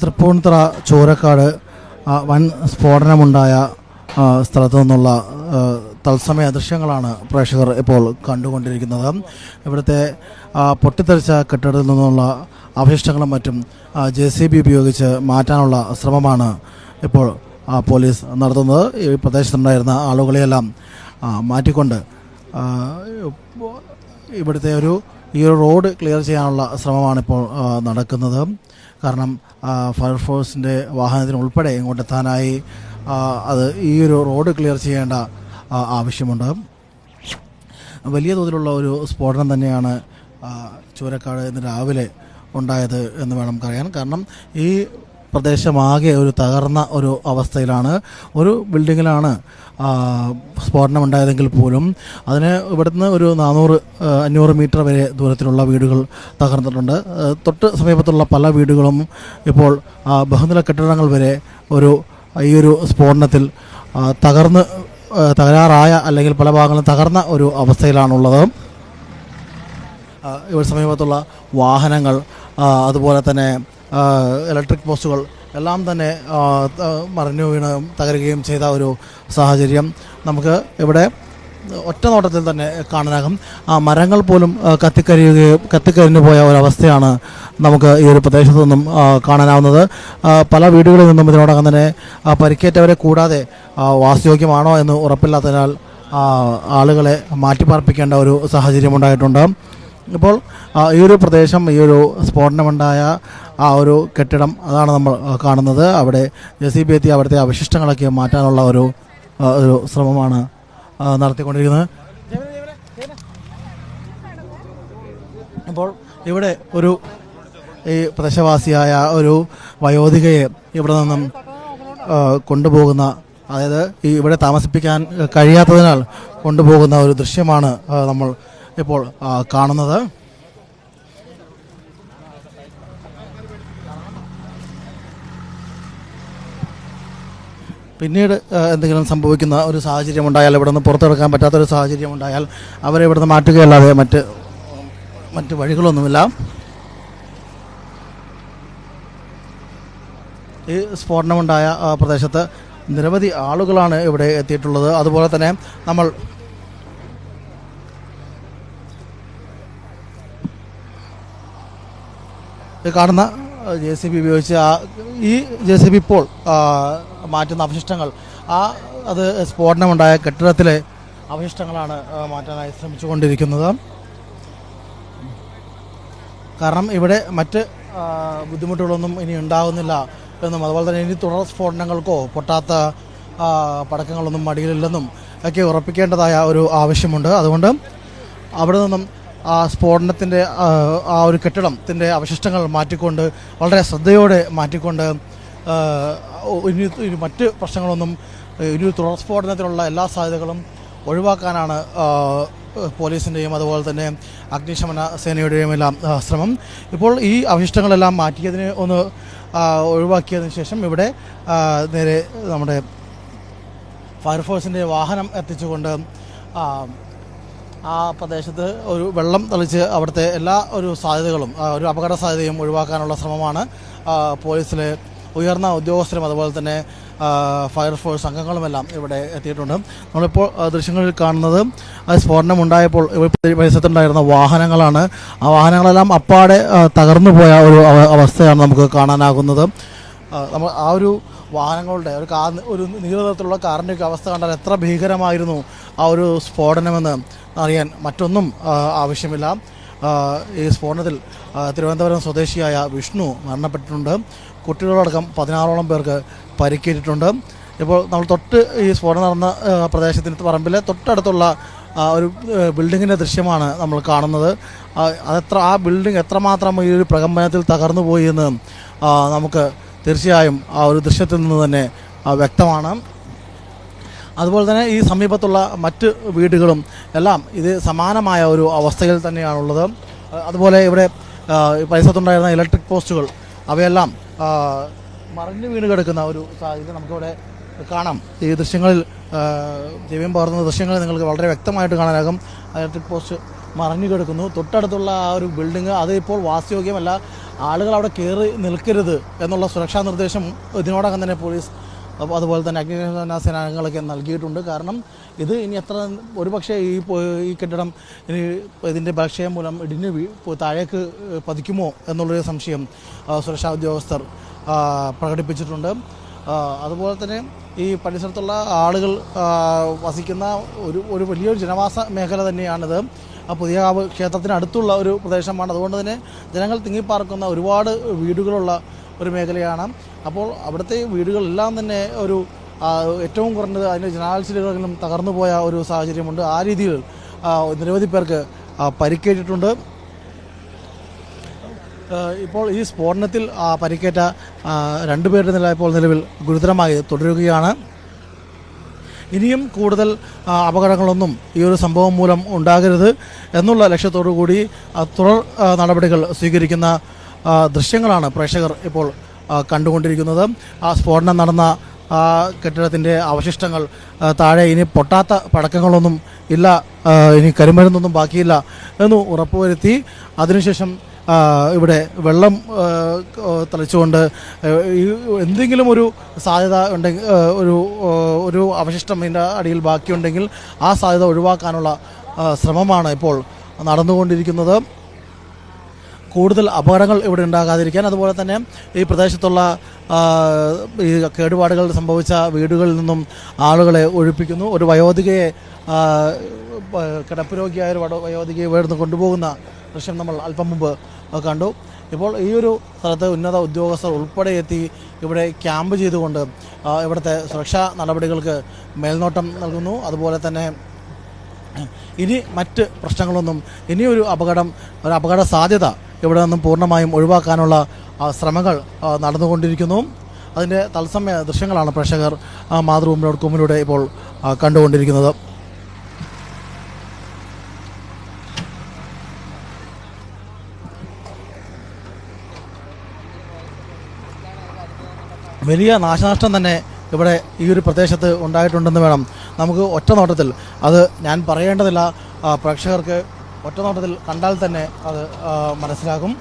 തൃപ്പൂണിത്തുറ ചോരക്കാട് വൻ സ്ഫോടനമുണ്ടായ സ്ഥലത്തു നിന്നുള്ള തത്സമയ ദൃശ്യങ്ങളാണ് പ്രേക്ഷകർ ഇപ്പോൾ കണ്ടുകൊണ്ടിരിക്കുന്നത്. ഇവിടുത്തെ പൊട്ടിത്തെറിച്ച കെട്ടിടത്തിൽ നിന്നുള്ള അവശിഷ്ടങ്ങളും മറ്റും ജെ സി ബി ഉപയോഗിച്ച് മാറ്റാനുള്ള ശ്രമമാണ് ഇപ്പോൾ പോലീസ് നടത്തുന്നത്. ഈ പ്രദേശത്തുണ്ടായിരുന്ന ആളുകളെയെല്ലാം മാറ്റിക്കൊണ്ട് ഇവിടുത്തെ ഒരു ഈ ഒരു റോഡ് ക്ലിയർ ചെയ്യാനുള്ള ശ്രമമാണ് ഇപ്പോൾ നടക്കുന്നത്. കാരണം ഫയർഫോഴ്സിന്റെ വാഹനത്തിന് ഉൾപ്പെടെ ഇങ്ങോട്ടെത്താനായി അത് ഈ ഒരു റോഡ് ക്ലിയർ ചെയ്യേണ്ട ആവശ്യമുണ്ട്. വലിയ തോതിലുള്ള ഒരു സ്ഫോടനം തന്നെയാണ് ചൂരക്കാട് ഇന്ന് രാവിലെ ഉണ്ടായത് എന്ന് വേണം പറയാൻ കാരണം ഈ പ്രദേശമാകെ ഒരു തകർന്ന ഒരു അവസ്ഥയിലാണ്. ഒരു ബിൽഡിങ്ങിലാണ് സ്ഫോടനം ഉണ്ടായതെങ്കിൽ പോലും. അതിന് ഇവിടുന്ന് ഒരു നാനൂറ് അഞ്ഞൂറ് മീറ്റർ വരെ ദൂരത്തിലുള്ള വീടുകൾ തകർന്നിട്ടുണ്ട്. തൊട്ട് സമീപത്തുള്ള പല വീടുകളും ഇപ്പോൾ ബഹുനില കെട്ടിടങ്ങൾ വരെ ഒരു ഈ ഒരു സ്ഫോടനത്തിൽ തകർന്ന് തകരാറായ അല്ലെങ്കിൽ പല ഭാഗങ്ങളും തകർന്ന ഒരു അവസ്ഥയിലാണുള്ളത്. ഇവിടെ സമീപത്തുള്ള വാഹനങ്ങൾ അതുപോലെ തന്നെ ഇലക്ട്രിക് പോസ്റ്റുകൾ എല്ലാം തന്നെ മറിഞ്ഞു വീണ് തകരുകയും ചെയ്ത ഒരു സാഹചര്യം നമുക്ക് ഇവിടെ ഒറ്റ നോട്ടത്തിൽ തന്നെ കാണാനാകും. ആ മരങ്ങൾ പോലും കത്തിക്കരിയുകയും കത്തിക്കരിഞ്ഞു പോയ ഒരവസ്ഥയാണ് നമുക്ക് ഈ ഒരു പ്രദേശത്തു നിന്നും കാണാനാവുന്നത്. പല വീടുകളിൽ നിന്നും ഇതിനോടകം തന്നെ പരിക്കേറ്റവരെ കൂടാതെ വാസയോഗ്യമാണോ എന്ന് ഉറപ്പില്ലാത്തതിനാൽ ആളുകളെ മാറ്റിപ്പാർപ്പിക്കേണ്ട ഒരു സാഹചര്യം ഉണ്ടായിട്ടുണ്ട്. ഇപ്പോൾ ഈ ഒരു പ്രദേശം ഈ ഒരു സ്ഫോടനമുണ്ടായ ആ ഒരു കെട്ടിടം അതാണ് നമ്മൾ കാണുന്നത്. അവിടെ ജെ സി ബി എത്തി അവിടുത്തെ അവശിഷ്ടങ്ങളൊക്കെ മാറ്റാനുള്ള ഒരു ഒരു ശ്രമമാണ് നടത്തിക്കൊണ്ടിരിക്കുന്നത്. അപ്പോൾ ഇവിടെ ഒരു ഈ പ്രദേശവാസിയായ ഒരു വയോധികയെ ഇവിടെ നിന്നും കൊണ്ടുപോകുന്ന അതായത് ഈ ഇവിടെ താമസിപ്പിക്കാൻ കഴിയാത്തതിനാൽ കൊണ്ടുപോകുന്ന ഒരു ദൃശ്യമാണ് നമ്മൾ ഇപ്പോൾ കാണുന്നത്. പിന്നീട് എന്തെങ്കിലും സംഭവിക്കുന്ന ഒരു സാഹചര്യം ഉണ്ടായാൽ ഇവിടെ നിന്ന് പുറത്തെടുക്കാൻ പറ്റാത്ത ഒരു സാഹചര്യം ഉണ്ടായാൽ അവരെ ഇവിടെ നിന്ന് മാറ്റുകയല്ലാതെ മറ്റ് മറ്റ് വഴികളൊന്നുമില്ല. ഈ സ്ഫോടനമുണ്ടായ പ്രദേശത്ത് നിരവധി ആളുകളാണ് ഇവിടെ എത്തിയിട്ടുള്ളത്. അതുപോലെ തന്നെ നമ്മൾ കാണുന്ന ജെ സി ബി ഉപയോഗിച്ച് ആ ഈ ജെ സി ബി ഇപ്പോൾ മാറ്റുന്ന അവശിഷ്ടങ്ങൾ ആ അത് സ്ഫോടനമുണ്ടായ കെട്ടിടത്തിലെ അവശിഷ്ടങ്ങളാണ് മാറ്റാനായി ശ്രമിച്ചുകൊണ്ടിരിക്കുന്നത്. കാരണം ഇവിടെ മറ്റ് ബുദ്ധിമുട്ടുകളൊന്നും ഇനി ഉണ്ടാകുന്നില്ല എന്നും അതുപോലെ തന്നെ ഇനി തുടർ സ്ഫോടനങ്ങൾക്കോ പൊട്ടാത്ത പടക്കങ്ങളൊന്നും മടിയിലില്ലെന്നും ഒക്കെ ഉറപ്പിക്കേണ്ടതായ ഒരു ആവശ്യമുണ്ട്. അതുകൊണ്ട് അവിടെ നിന്നും ആ സ്ഫോടനത്തിന്റെ ആ, ഒരു കെട്ടിടത്തിന്റെ അവശിഷ്ടങ്ങൾ മാറ്റിക്കൊണ്ട് വളരെ ശ്രദ്ധയോടെ മാറ്റിക്കൊണ്ട് ഇനി മറ്റ് പ്രശ്നങ്ങളൊന്നും ഇനി തുടർ സ്ഫോടനത്തിനുള്ള എല്ലാ സാധ്യതകളും ഒഴിവാക്കാനാണ് പോലീസിന്റെയും അതുപോലെ തന്നെ അഗ്നിശമന സേനയുടെയും എല്ലാം ശ്രമം. ഇപ്പോൾ ഈ അവശിഷ്ടങ്ങളെല്ലാം മാറ്റിയതിന് ഒന്ന് ഒഴിവാക്കിയതിന് ശേഷം ഇവിടെ നേരെ നമ്മുടെ ഫയർഫോഴ്സിന്റെ വാഹനം എത്തിച്ചുകൊണ്ട് ആ, പ്രദേശത്ത് ഒരു വെള്ളം തളിച്ച് അവിടുത്തെ എല്ലാ ഒരു സാധ്യതകളും ഒരു അപകട സാധ്യതയും ഒഴിവാക്കാനുള്ള ശ്രമമാണ് പോലീസിലെ ഉയർന്ന ഉദ്യോഗസ്ഥരും അതുപോലെ തന്നെ ഫയർഫോഴ്സ് അംഗങ്ങളുമെല്ലാം ഇവിടെ എത്തിയിട്ടുണ്ട്. നമ്മളിപ്പോൾ ദൃശ്യങ്ങളിൽ കാണുന്നത് സ്ഫോടനം ഉണ്ടായപ്പോൾ പരിസരത്തുണ്ടായിരുന്ന വാഹനങ്ങളാണ്. ആ വാഹനങ്ങളെല്ലാം അപ്പാടെ തകർന്നു പോയ ഒരു അവസ്ഥയാണ് നമുക്ക് കാണാനാകുന്നത്. നമ്മൾ ആ ഒരു വാഹനങ്ങളുടെ ഒരു കാർ ഒരു നീലനിറത്തിലുള്ള കാറിന്റെ ഒക്കെ അവസ്ഥ കണ്ടാൽ എത്ര ഭീകരമായിരുന്നു ആ ഒരു സ്ഫോടനമെന്ന് അറിയാൻ മറ്റൊന്നും ആവശ്യമില്ല. ഈ സ്ഫോടനത്തിൽ തിരുവനന്തപുരം സ്വദേശിയായ വിഷ്ണു മരണപ്പെട്ടിട്ടുണ്ട്. കുട്ടികളടക്കം പതിനാറോളം പേർക്ക് പരിക്കേറ്റിട്ടുണ്ട്. ഇപ്പോൾ നമ്മൾ തൊട്ട് ഈ സ്ഫോടനം നടന്ന പ്രദേശത്തിന് പറമ്പിലെ തൊട്ടടുത്തുള്ള ഒരു ബിൽഡിങ്ങിന്റെ ദൃശ്യമാണ് നമ്മൾ കാണുന്നത്. അതെത്ര ആ ബിൽഡിംഗ് എത്രമാത്രം ഈ ഒരു പ്രകമ്പനത്തിൽ തകർന്നു പോയി എന്ന് നമുക്ക് തീർച്ചയായും ആ ഒരു ദൃശ്യത്തിൽ നിന്ന് തന്നെ വ്യക്തമാണ്. അതുപോലെ തന്നെ ഈ സമീപത്തുള്ള മറ്റ് വീടുകളും എല്ലാം ഇത് സമാനമായ ഒരു അവസ്ഥയിൽ തന്നെയാണുള്ളത്. അതുപോലെ ഇവിടെ പരിസരത്തുണ്ടായിരുന്ന ഇലക്ട്രിക് പോസ്റ്റുകൾ അവയെല്ലാം മറിഞ്ഞു വീണ് കിടക്കുന്ന ഒരു സാഹചര്യം നമുക്കിവിടെ കാണാം. ഈ ദൃശ്യങ്ങളിൽ ദൈവം പകർന്ന ദൃശ്യങ്ങൾ നിങ്ങൾക്ക് വളരെ വ്യക്തമായിട്ട് കാണാനാകും. ഇലക്ട്രിക് പോസ്റ്റ് മറഞ്ഞു കിടക്കുന്നു തൊട്ടടുത്തുള്ള ആ ഒരു ബിൽഡിംഗ് അത് ഇപ്പോൾ വാസയോഗ്യമല്ല ആളുകൾ അവിടെ കയറി നിൽക്കരുത് എന്നുള്ള സുരക്ഷാ നിർദ്ദേശം ഇതിനോടകം തന്നെ പോലീസ് അതുപോലെ തന്നെ അഗ്നിശമന സേനാംഗങ്ങളൊക്കെ നൽകിയിട്ടുണ്ട്. കാരണം ഇത് ഇനി എത്ര ഒരുപക്ഷെ ഈ ഈ കെട്ടിടം ഇനി ഇതിന്റെ ബലക്ഷയം മൂലം ഇടിഞ്ഞ് താഴേക്ക് പതിക്കുമോ എന്നുള്ളൊരു സംശയം സുരക്ഷാ ഉദ്യോഗസ്ഥർ പ്രകടിപ്പിച്ചിട്ടുണ്ട്. അതുപോലെ തന്നെ ഈ പരിസരത്തുള്ള ആളുകൾ വസിക്കുന്ന ഒരു ഒരു വലിയൊരു ജനവാസ മേഖല തന്നെയാണിത്. ആ പുതിയകാവ് ക്ഷേത്രത്തിന് അടുത്തുള്ള ഒരു പ്രദേശമാണ്. അതുകൊണ്ട് തന്നെ ജനങ്ങൾ തിങ്ങിപ്പാർക്കുന്ന ഒരുപാട് വീടുകളുള്ള ഒരു മേഖലയാണ്. അപ്പോൾ അവിടുത്തെ വീടുകളെല്ലാം തന്നെ ഒരു ഏറ്റവും കുറഞ്ഞത് അതിന്റെ ജനാൽസിലും തകർന്നു പോയ ഒരു സാഹചര്യമുണ്ട്. ആ രീതിയിൽ നിരവധി പേർക്ക് പരിക്കേറ്റിട്ടുണ്ട്. ഇപ്പോൾ ഈ സ്ഫോടനത്തിൽ പരിക്കേറ്റ രണ്ടുപേരുടെ നില ഇപ്പോൾ നിലവിൽ ഗുരുതരമായി തുടരുകയാണ്. ഇനിയും കൂടുതൽ അപകടങ്ങളൊന്നും ഈ ഒരു സംഭവം മൂലം ഉണ്ടാകരുത് എന്നുള്ള ലക്ഷ്യത്തോടു കൂടി തുടർ നടപടികൾ സ്വീകരിക്കുന്ന ദൃശ്യങ്ങളാണ് പ്രേക്ഷകർ ഇപ്പോൾ കണ്ടുകൊണ്ടിരിക്കുന്നത്. ആ സ്ഫോടനം നടന്ന ആ കെട്ടിടത്തിന്റെ അവശിഷ്ടങ്ങൾ താഴെ ഇനി പൊട്ടാത്ത പടക്കങ്ങളൊന്നും ഇല്ല ഇനി കരിമരുന്നൊന്നും ബാക്കിയില്ല എന്ന് ഉറപ്പുവരുത്തി. അതിനുശേഷം ഇവിടെ വെള്ളം തളിച്ചുകൊണ്ട് എന്തെങ്കിലും ഒരു സാധ്യത ഉണ്ടെങ്കിൽ ഒരു ഒരു അവശിഷ്ടം ഇതിന്റെ അടിയിൽ ബാക്കിയുണ്ടെങ്കിൽ ആ സാധ്യത ഒഴിവാക്കാനുള്ള ശ്രമമാണ് ഇപ്പോൾ നടന്നുകൊണ്ടിരിക്കുന്നത്. കൂടുതൽ അപകടങ്ങൾ ഇവിടെ ഉണ്ടാകാതിരിക്കാൻ അതുപോലെ തന്നെ ഈ പ്രദേശത്തുള്ള ഈ കേടുപാടുകൾ സംഭവിച്ച വീടുകളിൽ നിന്നും ആളുകളെ ഒഴിപ്പിക്കുന്നു. ഒരു വയോധികയെ കിടപ്പ് രോഗിയായ ഒരു വയോധികയെ വേർന്ന് കൊണ്ടുപോകുന്ന ദൃശ്യം നമ്മൾ അല്പം മുമ്പ് കണ്ടു. ഇപ്പോൾ ഈ ഒരു സ്ഥലത്ത് ഉന്നത ഉദ്യോഗസ്ഥർ ഉൾപ്പെടെ എത്തി ഇവിടെ ക്യാമ്പ് ചെയ്തുകൊണ്ട് ഇവിടുത്തെ സുരക്ഷാ നടപടികൾക്ക് മേൽനോട്ടം നൽകുന്നു. അതുപോലെ തന്നെ ഇനി മറ്റ് പ്രശ്നങ്ങളൊന്നും ഇനിയൊരു അപകടം ഒരു അപകട സാധ്യത ഇവിടെ നിന്നും പൂർണമായും ഒഴിവാക്കാനുള്ള ശ്രമങ്ങൾ നടന്നുകൊണ്ടിരിക്കുന്നു. അതിന്റെ തത്സമയ ദൃശ്യങ്ങളാണ് പ്രേക്ഷകർ മാതൃഭൂമി ഡോട്ട് കോമിലൂടെ ഇപ്പോൾ കണ്ടുകൊണ്ടിരിക്കുന്നത്. വലിയ നാശനഷ്ടം തന്നെ ഇവിടെ ഈ ഒരു പ്രദേശത്ത് ഉണ്ടായിട്ടുണ്ടെന്ന് വേണം നമുക്ക് ഒറ്റ നോട്ടത്തിൽ. അത് ഞാൻ പറയേണ്ടതില്ല. പ്രേക്ഷകർക്ക് ഒറ്റ നോട്ടത്തിൽ കണ്ടാൽ തന്നെ അത് മനസ്സിലാകും.